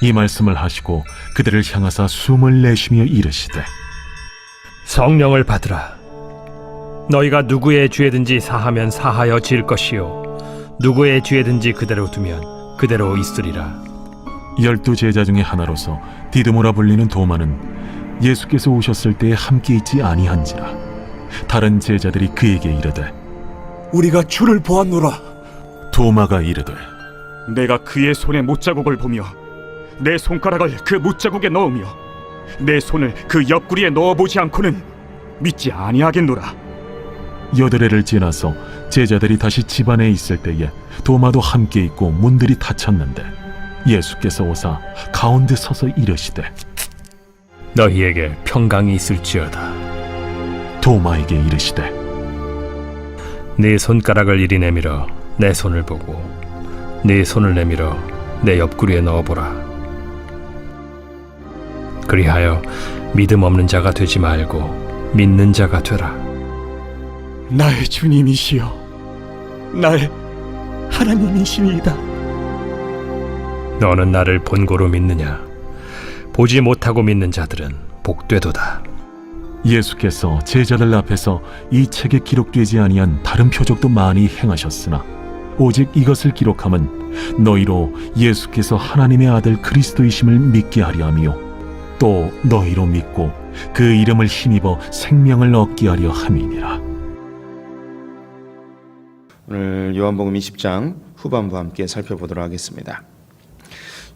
이 말씀을 하시고 그들을 향하사 숨을 내쉬며 이르시되 성령을 받으라. 너희가 누구의 죄든지 사하면 사하여 질 것이요 누구의 죄든지 그대로 두면 그대로 있으리라. 열두 제자 중에 하나로서 디드모라 불리는 도마는 예수께서 오셨을 때에 함께 있지 아니한지라 다른 제자들이 그에게 이르되 우리가 주를 보았노라. 도마가 이르되 내가 그의 손에 못자국을 보며 내 손가락을 그 못자국에 넣으며 내 손을 그 옆구리에 넣어보지 않고는 믿지 아니하겠노라. 여드레를 지나서 제자들이 다시 집안에 있을 때에 도마도 함께 있고 문들이 닫혔는데 예수께서 오사 가운데 서서 이르시되 너희에게 평강이 있을지어다. 도마에게 이르시되 네 손가락을 이리 내밀어 내 손을 보고 네 손을 내밀어 내 옆구리에 넣어보라. 그리하여 믿음 없는 자가 되지 말고 믿는 자가 되라. 나의 주님이시여, 나의 하나님이시니이다. 너는 나를 본고로 믿느냐? 보지 못하고 믿는 자들은 복되도다. 예수께서 제자들 앞에서 이 책에 기록되지 아니한 다른 표적도 많이 행하셨으나 오직 이것을 기록함은 너희로 예수께서 하나님의 아들 그리스도이심을 믿게 하려 함이요 또 너희로 믿고 그 이름을 힘입어 생명을 얻게 하려 함이니라 오늘 요한복음 20장 후반부 함께 살펴보도록 하겠습니다.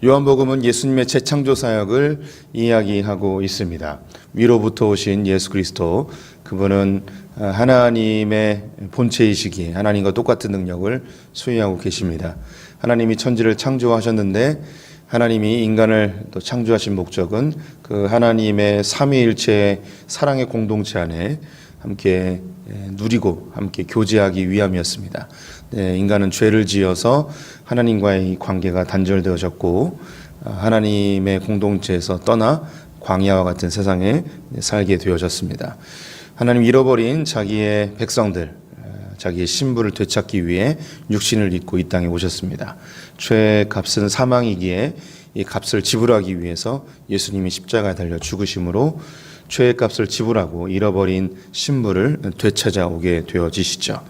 요한복음은 예수님의 재창조 사역을 이야기하고 있습니다. 위로부터 오신 예수 그리스도 그분은 하나님의 본체이시기에 하나님과 똑같은 능력을 소유하고 계십니다. 하나님이 천지를 창조하셨는데 하나님이 인간을 또 창조하신 목적은 그 하나님의 삼위일체의 사랑의 공동체 안에 함께 예, 누리고 함께 교제하기 위함이었습니다. 네, 인간은 죄를 지어서 하나님과의 관계가 단절되어졌고 아, 하나님의 공동체에서 떠나 광야와 같은 세상에 살게 되어졌습니다. 하나님 잃어버린 자기의 백성들, 아, 자기의 신부를 되찾기 위해 육신을 입고 이 땅에 오셨습니다. 죄의 값은 사망이기에 이 값을 지불하기 위해서 예수님이 십자가에 달려 죽으심으로 죄의 값을 지불하고 잃어버린 신부를 되찾아오게 되어지시죠.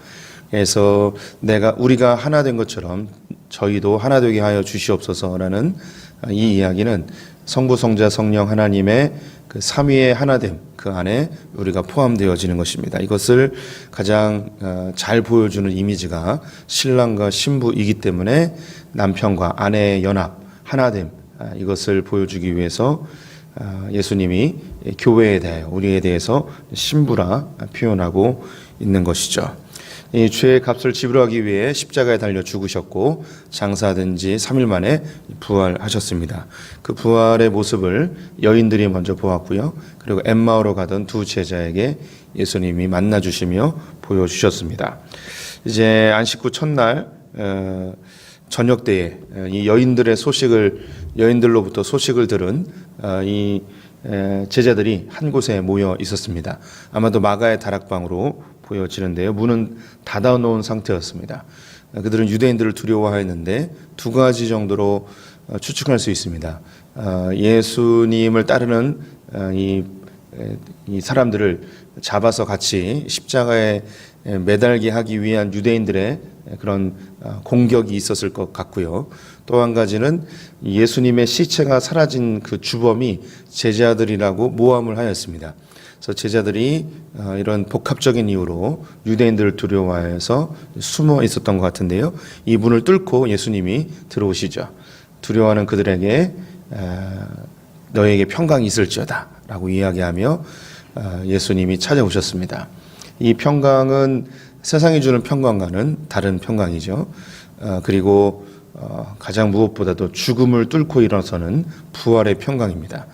그래서 내가 우리가 하나 된 것처럼 저희도 하나 되게 하여 주시옵소서라는 이 이야기는 성부 성자 성령 하나님의 그 삼위의 하나됨 그 안에 우리가 포함되어지는 것입니다. 이것을 가장 어, 잘 보여주는 이미지가 신랑과 신부이기 때문에 남편과 아내의 연합 하나됨 아, 이것을 보여주기 위해서 아, 예수님이 교회에 대해 우리에 대해서 신부라 표현하고 있는 것이죠. 이 죄의 값을 지불하기 위해 십자가에 달려 죽으셨고 장사된 지 3일 만에 부활하셨습니다. 그 부활의 모습을 여인들이 먼저 보았고요. 그리고 엠마오로 가던 두 제자에게 예수님이 만나 주시며 보여 주셨습니다. 이제 안식 후 첫날 어, 저녁 때에 어, 이 여인들의 소식을 여인들로부터 소식을 들은 어, 이 에, 제자들이 한 곳에 모여 있었습니다. 아마도 마가의 다락방으로 보여지는데요. 문은 닫아 놓은 상태였습니다. 어, 그들은 유대인들을 두려워하였는데 두 가지 정도로 어, 추측할 수 있습니다. 어, 예수님을 따르는 어, 이, 사람들을 잡아서 같이 십자가에 에, 매달게 하기 위한 유대인들의 그런 어, 공격이 있었을 것 같고요. 또 한 가지는 예수님의 시체가 사라진 그 주범이 제자들이라고 모함을 하였습니다. 그래서 제자들이 어, 이런 복합적인 이유로 유대인들을 두려워해서 숨어 있었던 것 같은데요. 이 문을 뚫고 예수님이 들어오시죠. 두려워하는 그들에게 어, 너에게 평강이 있을지어다라고 이야기하며 어, 예수님이 찾아오셨습니다. 이 평강은 세상이 주는 평강과는 다른 평강이죠. 어, 그리고 어, 가장 무엇보다도 죽음을 뚫고 일어서는 부활의 평강입니다.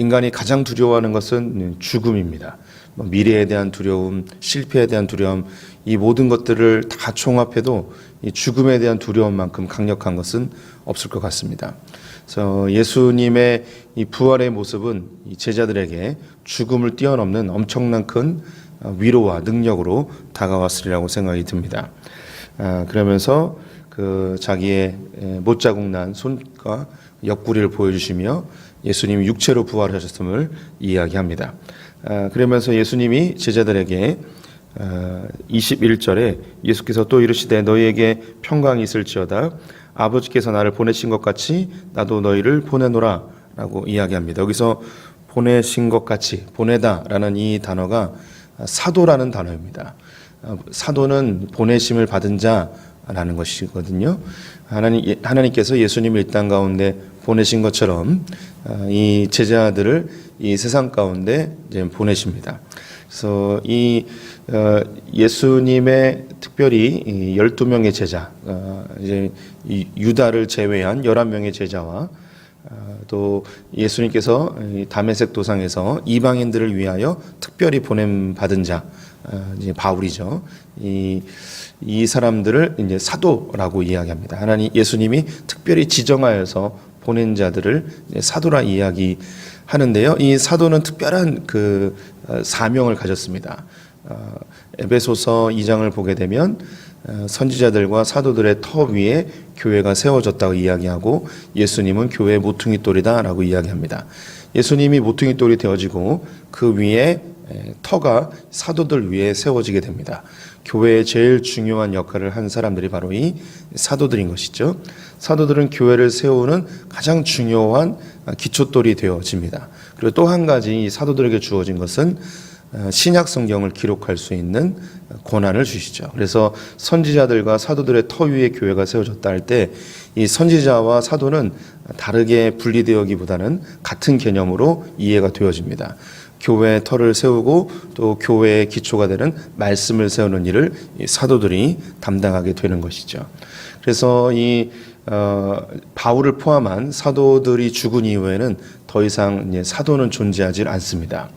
인간이 가장 두려워하는 것은 죽음입니다. 뭐 미래에 대한 두려움, 실패에 대한 두려움, 이 모든 것들을 다 총합해도 이 죽음에 대한 두려움만큼 강력한 것은 없을 것 같습니다. 그래서 예수님의 이 부활의 모습은 이 제자들에게 죽음을 뛰어넘는 엄청난 큰 어, 위로와 능력으로 다가왔으리라고 생각이 듭니다. 아, 그러면서 그 자기의 에, 못자국 난 손과 옆구리를 보여주시며 예수님이 육체로 부활하셨음을 이야기합니다. 아, 그러면서 예수님이 제자들에게 어, 21절에 예수께서 또 이르시되 너희에게 평강이 있을지어다 아버지께서 나를 보내신 것 같이 나도 너희를 보내노라 라고 이야기합니다. 여기서 보내신 것 같이 보내다라는 이 단어가 사도라는 단어입니다. 어, 사도는 보내심을 받은 자 라는 것이거든요. 하나님 하나님께서 예수님을 이 땅 가운데 보내신 것처럼 어, 이 제자들을 이 세상 가운데 보내십니다. 그래서 이 어, 예수님의 특별히 이 12명의 제자, 어, 이제 이 유다를 제외한 11명의 제자와 어, 또 예수님께서 이 다메섹 도상에서 이방인들을 위하여 특별히 보냄 받은 자, 어, 이제 바울이죠. 이, 이 사람들을 이제 사도라고 이야기합니다. 하나님 예수님이 특별히 지정하여서 보낸 자들을 사도라 이야기하는데요. 이 사도는 특별한 그 어, 사명을 가졌습니다. 어, 에베소서 2장을 보게 되면 어, 선지자들과 사도들의 터 위에 교회가 세워졌다고 이야기하고 예수님은 교회의 모퉁이 돌이다라고 이야기합니다. 예수님이 모퉁이 돌이 되어지고 그 위에 에, 터가 사도들 위에 세워지게 됩니다. 교회의 제일 중요한 역할을 한 사람들이 바로 이 사도들인 것이죠. 사도들은 교회를 세우는 가장 중요한 기초돌이 되어집니다. 그리고 또 한 가지 이 사도들에게 주어진 것은 어, 신약 성경을 기록할 수 있는 권한을 주시죠. 그래서 선지자들과 사도들의 터 위에 교회가 세워졌다 할 때 이 선지자와 사도는 다르게 분리되어기보다는 같은 개념으로 이해가 되어집니다. 교회의 터를 세우고 또 교회의 기초가 되는 말씀을 세우는 일을 이 사도들이 담당하게 되는 것이죠. 그래서 이 어, 바울을 포함한 사도들이 죽은 이후에는 더 이상 이제 사도는 존재하지 않습니다.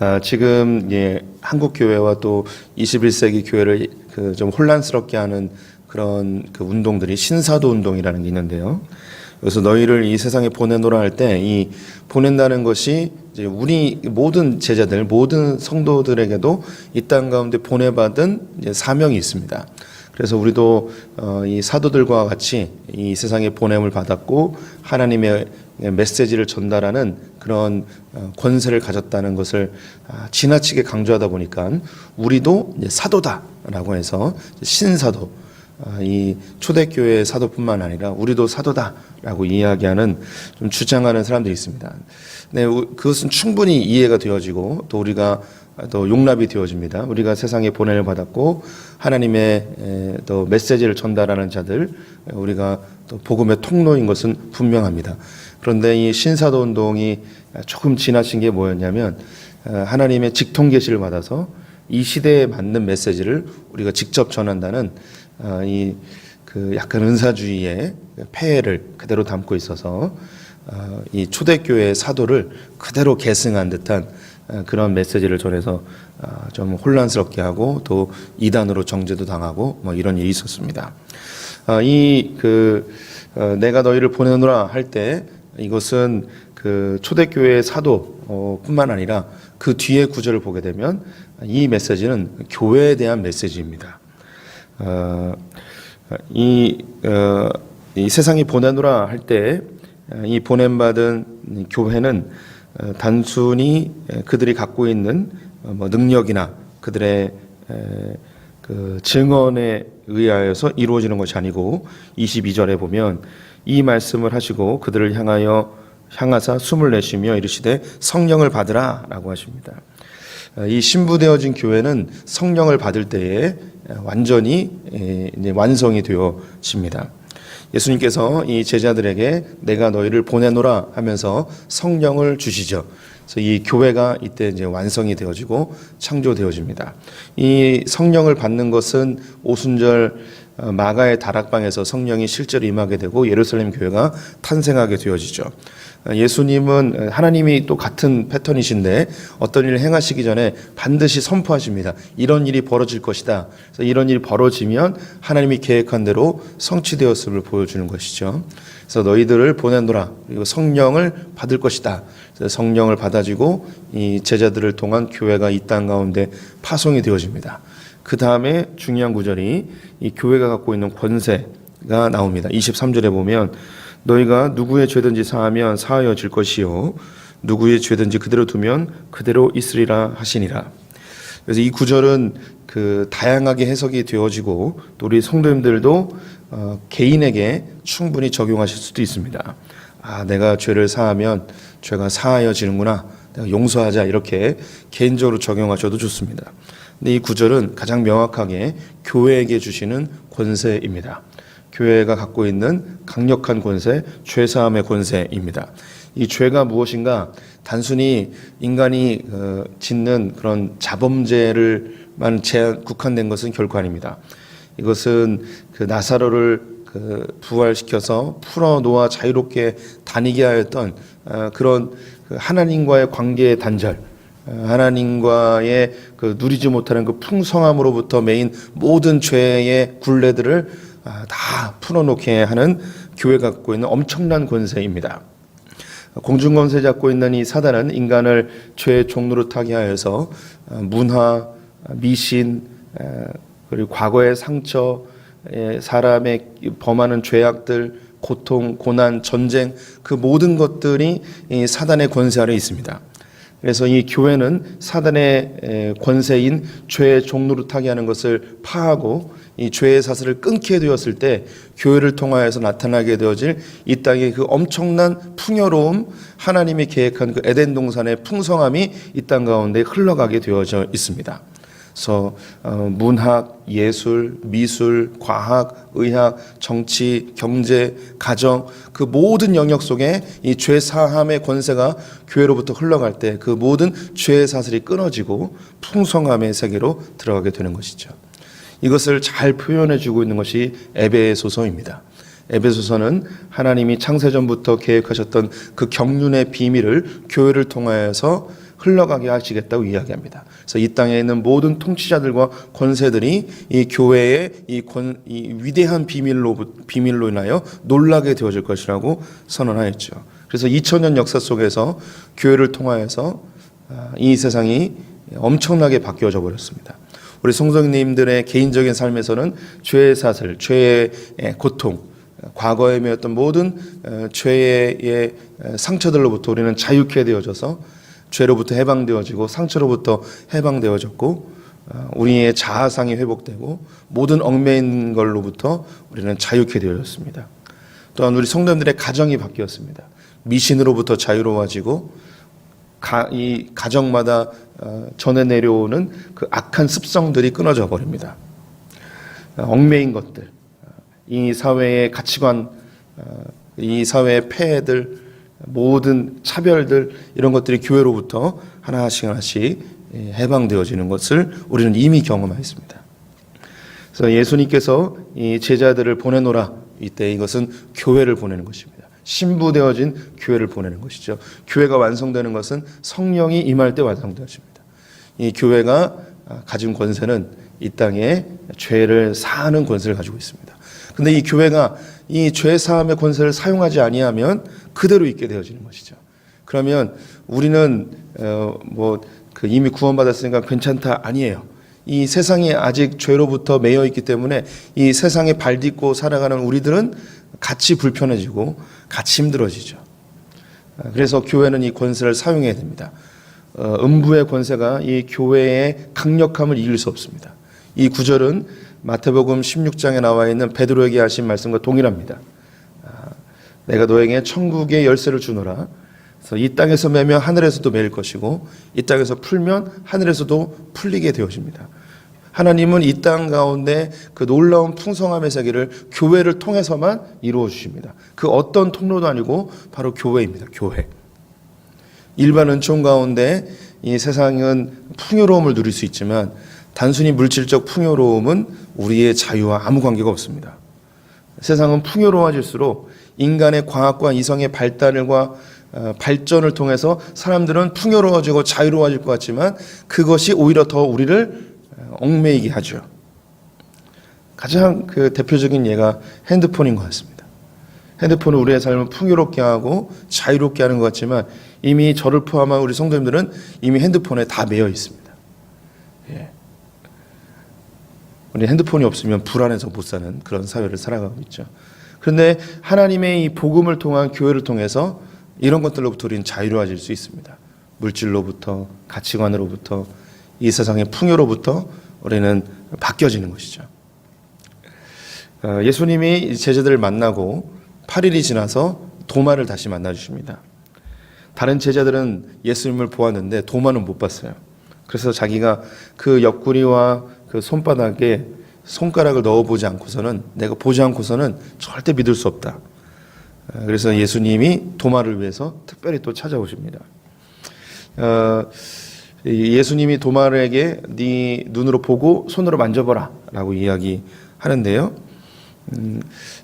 아, 지금 예, 한국 교회와 또 21세기 교회를 그 좀 혼란스럽게 하는 그런 그 운동들이 신사도 운동이라는 게 있는데요. 그래서 너희를 이 세상에 보내노라 할 때 이 보낸다는 것이 이제 우리 모든 제자들 모든 성도들에게도 이 땅 가운데 보내받은 사명이 있습니다. 그래서 우리도 어, 이 사도들과 같이 이 세상에 보냄을 받았고 하나님의 메시지를 전달하는 그런 어, 권세를 가졌다는 것을 아, 지나치게 강조하다 보니까 우리도 사도다라고 해서 신사도 아, 이 초대교회 사도뿐만 아니라 우리도 사도다라고 이야기하는 좀 주장하는 사람들이 있습니다. 네, 우- 그것은 충분히 이해가 되어지고 또 우리가 또 용납이 되어집니다. 우리가 세상에 보냄을 받았고 하나님의 에, 또 메시지를 전달하는 자들 우리가 또 복음의 통로인 것은 분명합니다. 그런데 이 신사도 운동이 조금 지나친 게 뭐였냐면 어, 하나님의 직통 계시를 받아서 이 시대에 맞는 메시지를 우리가 직접 전한다는 어, 이 그 약간 은사주의의 폐해를 그대로 담고 있어서 어, 이 초대교회의 사도를 그대로 계승한 듯한 어, 그런 메시지를 전해서 어, 좀 혼란스럽게 하고 또 이단으로 정죄도 당하고 뭐 이런 일이 있었습니다. 어, 이그 내가 너희를 보내노라 할 때 이것은 그 초대교회의 사도뿐만 아니라 그 뒤에 구절을 보게 되면 이 메시지는 교회에 대한 메시지입니다. 어, 이, 어, 이 세상이 보내노라 할 때 이 보냄받은 이 교회는 어, 단순히 그들이 갖고 있는 어, 뭐 능력이나 그들의 에, 그 증언에 의하여서 이루어지는 것이 아니고 22절에 보면 이 말씀을 하시고 그들을 향하여 향하사 숨을 내쉬며 이르시되 성령을 받으라라고 하십니다. 어, 이 신부되어진 교회는 성령을 받을 때에 완전히 에, 이제 완성이 되어집니다. 예수님께서 이 제자들에게 내가 너희를 보내노라 하면서 성령을 주시죠. 그래서 이 교회가 이때 이제 완성이 되어지고 창조되어집니다. 이 성령을 받는 것은 오순절 어, 마가의 다락방에서 성령이 실제로 임하게 되고 예루살렘 교회가 탄생하게 되어지죠. 어, 예수님은 하나님이 또 같은 패턴이신데 어떤 일을 행하시기 전에 반드시 선포하십니다. 이런 일이 벌어질 것이다. 그래서 이런 일이 벌어지면 하나님이 계획한 대로 성취되었음을 보여주는 것이죠. 그래서 너희들을 보내노라 그리고 성령을 받을 것이다. 성령을 받아지고 이 제자들을 통한 교회가 이 땅 가운데 파송이 되어집니다. 그 다음에 중요한 구절이 이 교회가 갖고 있는 권세가 나옵니다. 23절에 보면 너희가 누구의 죄든지 사하면 사하여질 것이요 누구의 죄든지 그대로 두면 그대로 있으리라 하시니라. 그래서 이 구절은 그 다양하게 해석이 되어지고 또 우리 성도님들도 어, 개인에게 충분히 적용하실 수도 있습니다. 아, 내가 죄를 사하면 죄가 사하여지는구나. 내가 용서하자 이렇게 개인적으로 적용하셔도 좋습니다. 근데 이 구절은 가장 명확하게 교회에게 주시는 권세입니다. 교회가 갖고 있는 강력한 권세, 죄사함의 권세입니다. 이 죄가 무엇인가? 단순히 인간이 어, 짓는 그런 자범죄를만 국한된 것은 결코 아닙니다. 이것은 그 나사로를 그 부활시켜서 풀어 놓아 자유롭게 다니게 하였던 어, 그런 그 하나님과의 관계의 단절, 어, 하나님과의 그 누리지 못하는 그 풍성함으로부터 메인 모든 죄의 굴레들을 아, 다 풀어놓게 하는 교회가 갖고 있는 엄청난 권세입니다. 공중권세 잡고 있는 이 사단은 인간을 죄의 종로로 타게 하여서 어, 문화, 미신, 에, 그리고 과거의 상처, 에, 사람의 범하는 죄악들, 고통, 고난, 전쟁 그 모든 것들이 이 사단의 권세 아래 있습니다. 그래서 이 교회는 사단의 에, 권세인 죄의 종로로 타게 하는 것을 파하고 이 죄의 사슬을 끊게 되었을 때 교회를 통하여서 나타나게 되어질 이 땅의 그 엄청난 풍요로움 하나님이 계획한 그 에덴 동산의 풍성함이 이 땅 가운데 흘러가게 되어져 있습니다. 그래서 어, 문학, 예술, 미술, 과학, 의학, 정치, 경제, 가정 그 모든 영역 속에 이 죄 사함의 권세가 교회로부터 흘러갈 때 그 모든 죄의 사슬이 끊어지고 풍성함의 세계로 들어가게 되는 것이죠. 이것을 잘 표현해 주고 있는 것이 에베소서입니다. 에베소서는 하나님이 창세전부터 계획하셨던 그 경륜의 비밀을 교회를 통하여서 흘러가게 하시겠다고 이야기합니다. 그래서 이 땅에 있는 모든 통치자들과 권세들이 이 교회의 이, 권, 이 위대한 비밀로 비밀로 인하여 놀라게 되어질 것이라고 선언하였죠. 그래서 2000년 역사 속에서 교회를 통하여서 아, 이 세상이 엄청나게 바뀌어져 버렸습니다. 우리 성도님들의 개인적인 삶에서는 죄의 사슬, 죄의 고통, 과거에 매었던 모든 어, 죄의 상처들로부터 우리는 자유케 되어져서 죄로부터 해방되어지고 상처로부터 해방되어졌고 어, 우리의 자아상이 회복되고 모든 얽매인 걸로부터 우리는 자유케 되어졌습니다. 또한 우리 성도님들의 가정이 바뀌었습니다. 미신으로부터 자유로워지고 가, 이 가정마다 어, 전해 내려오는 그 악한 습성들이 끊어져 버립니다. 어, 얽매인 것들, 어, 이 사회의 가치관, 어, 이 사회의 폐해들, 모든 차별들 이런 것들이 교회로부터 하나씩 하나씩 예, 해방되어지는 것을 우리는 이미 경험했습니다. 그래서 예수님께서 이 제자들을 보내노라 이때 이것은 교회를 보내는 것입니다. 신부되어진 교회를 보내는 것이죠. 교회가 완성되는 것은 성령이 임할 때 완성되어집니다. 이 교회가 가진 권세는 이 땅에 죄를 사하는 권세를 가지고 있습니다. 근데 이 교회가 이 죄 사함의 권세를 사용하지 아니하면 그대로 있게 되어지는 것이죠. 그러면 우리는 어 뭐그 이미 구원받았으니까 괜찮다 아니에요. 이 세상이 아직 죄로부터 매여 있기 때문에 이 세상에 발 딛고 살아가는 우리들은 같이 불편해지고 같이 힘들어지죠. 그래서 교회는 이 권세를 사용해야 됩니다. 어, 음부의 권세가 이 교회의 강력함을 이길 수 없습니다. 이 구절은 마태복음 16장에 나와 있는 베드로에게 하신 말씀과 동일합니다. 아, 내가 너에게 천국의 열쇠를 주노라. 그래서 이 땅에서 매면 하늘에서도 매일 것이고 이 땅에서 풀면 하늘에서도 풀리게 되어집니다. 하나님은 이 땅 가운데 그 놀라운 풍성함의 세계를 교회를 통해서만 이루어 주십니다. 그 어떤 통로도 아니고 바로 교회입니다. 교회. 일반 은총 가운데 이 세상은 풍요로움을 누릴 수 있지만 단순히 물질적 풍요로움은 우리의 자유와 아무 관계가 없습니다. 세상은 풍요로워질수록 인간의 과학과 이성의 발달과 어, 발전을 통해서 사람들은 풍요로워지고 자유로워질 것 같지만 그것이 오히려 더 우리를 어, 얽매이게 하죠. 가장 그 대표적인 예가 핸드폰인 것 같습니다. 핸드폰은 우리의 삶을 풍요롭게 하고 자유롭게 하는 것 같지만 이미 저를 포함한 우리 성도님들은 이미 핸드폰에 다 매여 있습니다. 예. 우리 핸드폰이 없으면 불안해서 못 사는 그런 사회를 살아가고 있죠. 그런데 하나님의 이 복음을 통한 교회를 통해서 이런 것들로부터 우리는 자유로워질 수 있습니다. 물질로부터 가치관으로부터 이 세상의 풍요로부터 우리는 바뀌어지는 것이죠. 어, 예수님이 제자들을 만나고 8일이 지나서 도마를 다시 만나 주십니다. 다른 제자들은 예수님을 보았는데 도마는 못 봤어요. 그래서 자기가 그 옆구리와 그 손바닥에 손가락을 넣어보지 않고서는 내가 보지 않고서는 절대 믿을 수 없다. 어, 그래서 예수님이 도마를 위해서 특별히 또 찾아오십니다. 어, 이 예수님이 도마에게 네 눈으로 보고 손으로 만져보라라고 이야기하는데요. 음,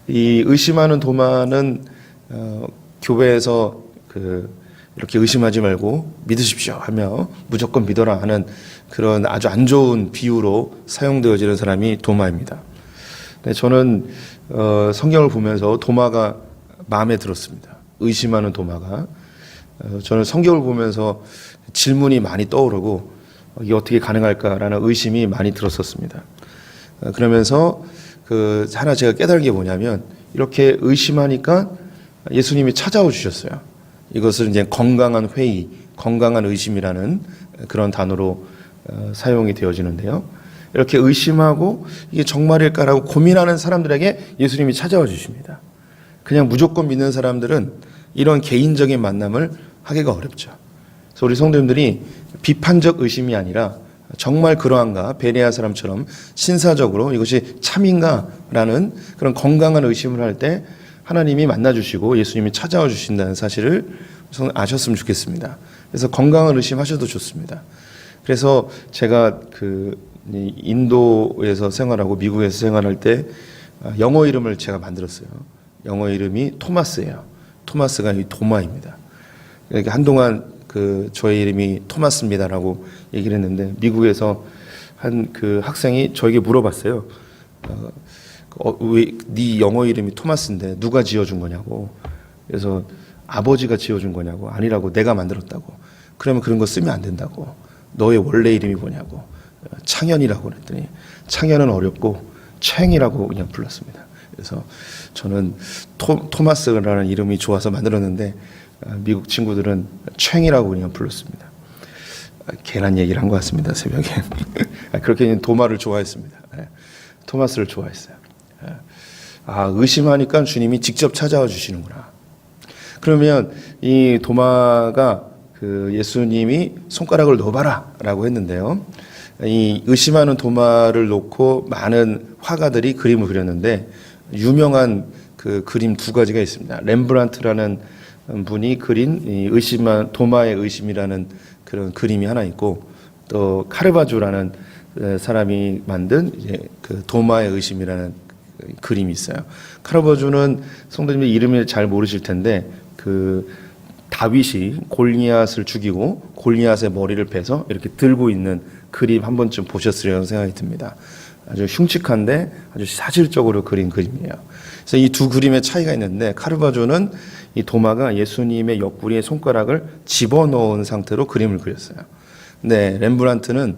이 의심하는 도마는 어, 교회에서 그 이렇게 의심하지 말고 믿으십시오 하며 무조건 믿어라 하는 그런 아주 안 좋은 비유로 사용되어지는 사람이 도마입니다. 네, 저는 어, 성경을 보면서 도마가 마음에 들었습니다. 의심하는 도마가 어, 저는 성경을 보면서 질문이 많이 떠오르고 어, 이게 어떻게 가능할까라는 의심이 많이 들었었습니다. 어, 그러면서 그 하나 제가 깨달은 게 뭐냐면 이렇게 의심하니까 예수님이 찾아오 주셨어요. 이것을 이제 건강한 회의, 건강한 의심이라는 그런 단어로 어, 사용이 되어지는데요. 이렇게 의심하고 이게 정말일까라고 고민하는 사람들에게 예수님이 찾아와 주십니다. 그냥 무조건 믿는 사람들은 이런 개인적인 만남을 하기가 어렵죠. 그래서 우리 성도님들이 비판적 의심이 아니라 정말 그러한가 베레아 사람처럼 신사적으로 이것이 참인가라는 그런 건강한 의심을 할 때 하나님이 만나 주시고 예수님이 찾아와 주신다는 사실을 우선 아셨으면 좋겠습니다. 그래서 건강한 의심하셔도 좋습니다. 그래서 제가 그 인도에서 생활하고 미국에서 생활할 때 영어 이름을 제가 만들었어요. 영어 이름이 토마스예요. 토마스가 이 도마입니다. 이렇게 한동안 그 저의 이름이 토마스입니다라고 얘기를 했는데 미국에서 한 그 학생이 저에게 물어봤어요. 어, 어, 왜네 영어 이름이 토마스인데 누가 지어준 거냐고. 그래서 아버지가 지어준 거냐고. 아니라고 내가 만들었다고. 그러면 그런 거 쓰면 안 된다고. 너의 원래 이름이 뭐냐고. 어, 창현이라고 그랬더니 창현은 어렵고 챙이라고 그냥 불렀습니다. 그래서 저는 토, 토마스라는 이름이 좋아서 만들었는데 어, 미국 친구들은 챙이라고 그냥 불렀습니다. 아, 괜한 얘기를 한 것 같습니다 새벽에 아, 그렇게 도마를 좋아했습니다. 예, 토마스를 좋아했어요. 예. 아 의심하니까 주님이 직접 찾아와 주시는구나. 그러면 이 도마가 그 예수님이 손가락을 넣어봐라라고 했는데요. 이 의심하는 도마를 놓고 많은 화가들이 그림을 그렸는데 유명한 그 그림 두 가지가 있습니다. 렘브란트라는 분이 그린 이 의심한 도마의 의심이라는 그런 그림이 하나 있고 또 카르바조라는 사람이 만든 그 도마의 의심이라는 그림이 있어요. 카르바조는 성도님들 이름을 잘 모르실 텐데 그 다윗이 골리앗을 죽이고 골리앗의 머리를 베서 이렇게 들고 있는 그림 한 번쯤 보셨으리라는 생각이 듭니다. 아주 흉측한데 아주 사실적으로 그린 그림이에요. 그래서 이 두 그림의 차이가 있는데 카르바조는 이 도마가 예수님의 옆구리에 손가락을 집어넣은 상태로 그림을 그렸어요. 네, 렘브란트는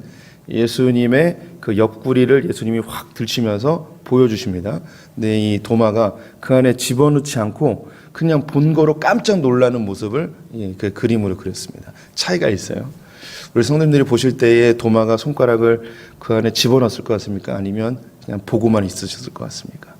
예수님의 그 옆구리를 예수님이 확 들치면서 보여주십니다. 근데 이 도마가 그 안에 집어넣지 않고 그냥 본 거로 깜짝 놀라는 모습을 그 그림으로 그렸습니다. 차이가 있어요. 우리 성도님들이 보실 때에 도마가 손가락을 그 안에 집어넣었을 것 같습니까? 아니면 그냥 보고만 있으셨을 것 같습니까?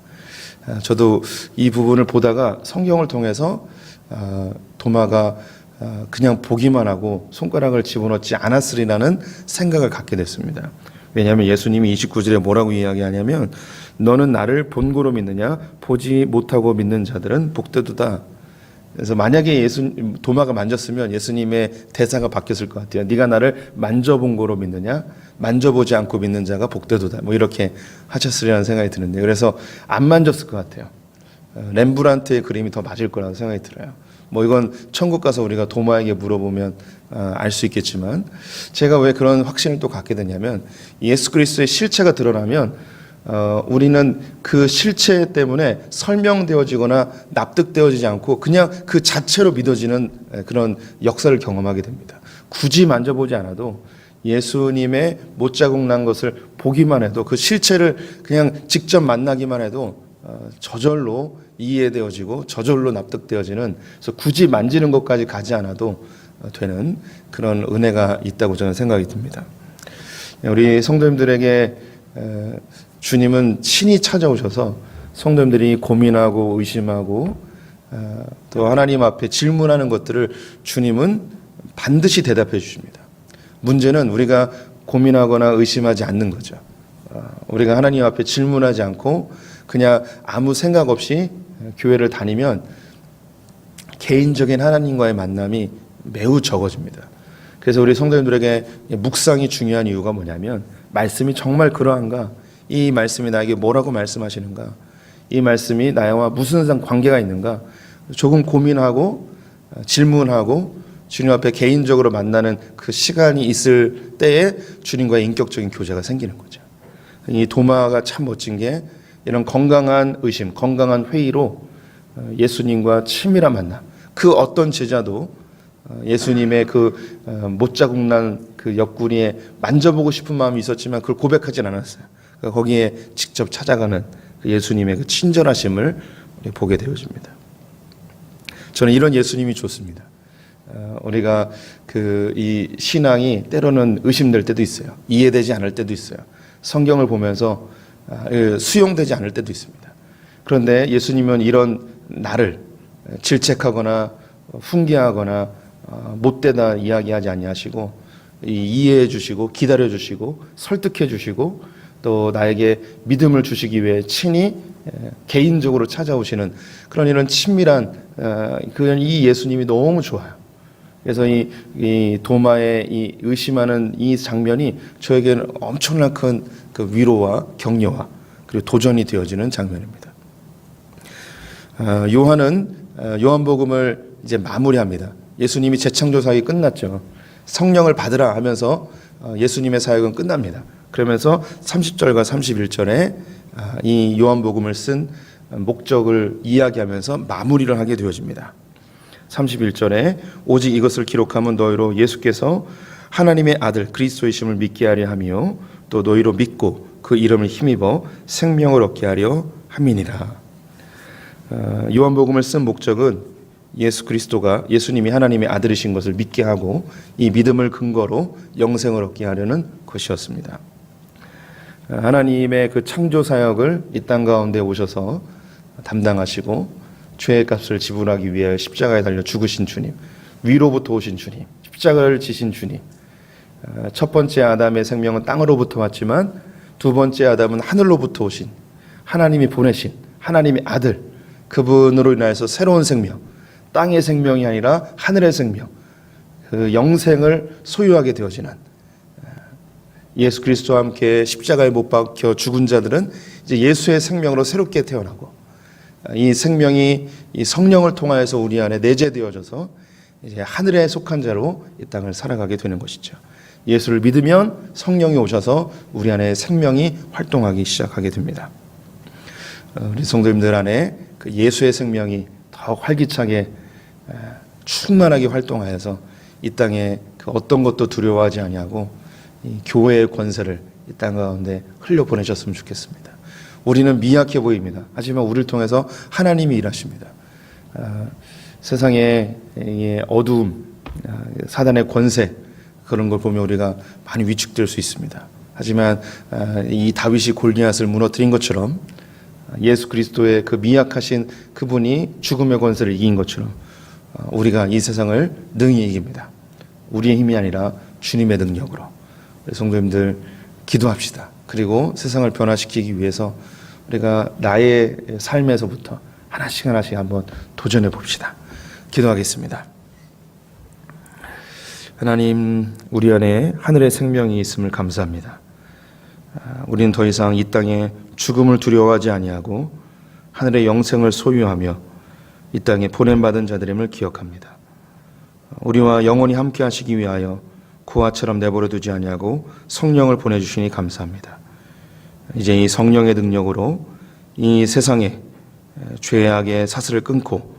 아, 저도 이 부분을 보다가 성경을 통해서 아, 도마가 아, 그냥 보기만 하고 손가락을 집어넣지 않았으리라는 생각을 갖게 됐습니다. 왜냐하면 예수님이 29절에 뭐라고 이야기하냐면 너는 나를 본고로 믿느냐 보지 못하고 믿는 자들은 복되도다. 그래서 만약에 예수 도마가 만졌으면 예수님의 대사가 바뀌었을 것 같아요. 네가 나를 만져본 거로 믿느냐? 만져보지 않고 믿는 자가 복되도다. 뭐 이렇게 하셨으리라는 생각이 드는데 그래서 안 만졌을 것 같아요. 어, 렘브란트의 그림이 더 맞을 거라고 생각이 들어요. 뭐 이건 천국 가서 우리가 도마에게 물어보면 어, 알수 있겠지만 제가 왜 그런 확신을 또 갖게 되냐면 예수 그리스도의 실체가 드러나면 어, 우리는 그 실체 때문에 설명되어지거나 납득되어지지 않고 그냥 그 자체로 믿어지는 에, 그런 역사를 경험하게 됩니다. 굳이 만져보지 않아도 예수님의 못자국 난 것을 보기만 해도 그 실체를 그냥 직접 만나기만 해도 어, 저절로 이해되어지고 저절로 납득되어지는 그래서 굳이 만지는 것까지 가지 않아도 어, 되는 그런 은혜가 있다고 저는 생각이 듭니다. 우리 성도님들에게 에, 주님은 친히 찾아오셔서 성도님들이 고민하고 의심하고 어, 또 하나님 앞에 질문하는 것들을 주님은 반드시 대답해 주십니다. 문제는 우리가 고민하거나 의심하지 않는 거죠. 어, 우리가 하나님 앞에 질문하지 않고 그냥 아무 생각 없이 교회를 다니면 개인적인 하나님과의 만남이 매우 적어집니다. 그래서 우리 성도님들에게 묵상이 중요한 이유가 뭐냐면 말씀이 정말 그러한가? 이 말씀이 나에게 뭐라고 말씀하시는가? 이 말씀이 나와 무슨 상 관계가 있는가? 조금 고민하고 어, 질문하고 주님 앞에 개인적으로 만나는 그 시간이 있을 때에 주님과의 인격적인 교제가 생기는 거죠. 이 도마가 참 멋진 게 이런 건강한 의심, 건강한 회의로 어, 예수님과 친밀한 만남. 그 어떤 제자도 어, 예수님의 그 어, 못자국 난 그 옆구리에 만져보고 싶은 마음이 있었지만 그걸 고백하진 않았어요. 그러니까 거기에 직접 찾아가는 그 예수님의 그 친절하심을 보게 되어집니다. 저는 이런 예수님이 좋습니다. 어, 우리가 그 이 신앙이 때로는 의심될 때도 있어요. 이해되지 않을 때도 있어요. 성경을 보면서 아, 예, 수용되지 않을 때도 있습니다. 그런데 예수님은 이런 나를 질책하거나 훈계하거나 어, 못되다 이야기하지 아니하시고 이- 이해해 주시고 기다려 주시고 설득해 주시고 또 나에게 믿음을 주시기 위해 친히 에, 개인적으로 찾아오시는 그런 이런 친밀한 어, 그런 이 예수님이 너무 좋아요. 그래서 이, 이 도마의 이 의심하는 이 장면이 저에게는 엄청난 큰 그 위로와 격려와 그리고 도전이 되어지는 장면입니다. 어, 요한은 어, 요한복음을 이제 마무리합니다. 예수님이 재창조 사역이 끝났죠. 성령을 받으라 하면서 어, 예수님의 사역은 끝납니다. 그러면서 30절과 31절에 아, 이 요한복음을 쓴 목적을 이야기하면서 마무리를 하게 되어집니다. 31절에 오직 이것을 기록하면 너희로 예수께서 하나님의 아들 그리스도이심을 믿게 하려 하며 또 너희로 믿고 그 이름을 힘입어 생명을 얻게 하려 함이니라. 어, 요한복음을 쓴 목적은 예수 그리스도가 예수님이 하나님의 아들이신 것을 믿게 하고 이 믿음을 근거로 영생을 얻게 하려는 것이었습니다. 어, 하나님의 그 창조 사역을 이 땅 가운데 오셔서 담당하시고 죄의 값을 지불하기 위해 십자가에 달려 죽으신 주님, 위로부터 오신 주님, 십자가를 지신 주님. 어, 첫 번째 아담의 생명은 땅으로부터 왔지만 두 번째 아담은 하늘로부터 오신 하나님이 보내신 하나님의 아들 그분으로 인하여서 새로운 생명, 땅의 생명이 아니라 하늘의 생명, 그 영생을 소유하게 되어지는 예수 그리스도와 함께 십자가에 못 박혀 죽은 자들은 이제 예수의 생명으로 새롭게 태어나고 이 생명이 이 성령을 통하여서 우리 안에 내재되어져서 이제 하늘에 속한 자로 이 땅을 살아가게 되는 것이죠. 예수를 믿으면 성령이 오셔서 우리 안에 생명이 활동하기 시작하게 됩니다. 어, 우리 성도님들 안에 그 예수의 생명이 더 활기차게 에, 충만하게 활동하여서 이 땅에 그 어떤 것도 두려워하지 아니하고 이 교회의 권세를 이 땅 가운데 흘려 보내셨으면 좋겠습니다. 우리는 미약해 보입니다. 하지만 우리를 통해서 하나님이 일하십니다. 아, 세상의 이 어두움, 아, 사단의 권세 그런 걸 보면 우리가 많이 위축될 수 있습니다. 하지만 아, 이 다윗이 골리앗을 무너뜨린 것처럼 예수 그리스도의 그 미약하신 그분이 죽음의 권세를 이긴 것처럼 어, 우리가 이 세상을 능히 이깁니다. 우리의 힘이 아니라 주님의 능력으로. 성도님들 기도합시다. 그리고 세상을 변화시키기 위해서 우리가 나의 삶에서부터 하나씩 하나씩 한번 도전해 봅시다. 기도하겠습니다. 하나님, 우리 안에 하늘의 생명이 있음을 감사합니다. 아, 우리는 더 이상 이 땅에 죽음을 두려워하지 아니하고 하늘의 영생을 소유하며 이 땅에 보냄받은 자들임을 기억합니다. 우리와 영원히 함께 하시기 위하여 고아처럼 내버려 두지 아니하고 성령을 보내주시니 감사합니다. 이제 이 성령의 능력으로 이 세상에 죄악의 사슬을 끊고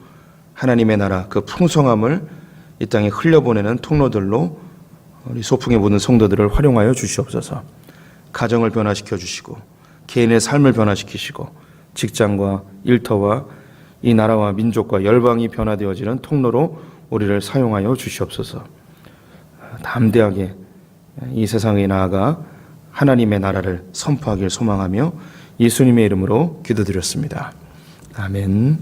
하나님의 나라 그 풍성함을 이 땅에 흘려보내는 통로들로 우리 소풍의 모든 성도들을 활용하여 주시옵소서. 가정을 변화시켜 주시고 개인의 삶을 변화시키시고 직장과 일터와 이 나라와 민족과 열방이 변화되어지는 통로로 우리를 사용하여 주시옵소서. 담대하게 이 세상에 나아가 하나님의 나라를 선포하길 소망하며 예수님의 이름으로 기도드렸습니다. 아멘.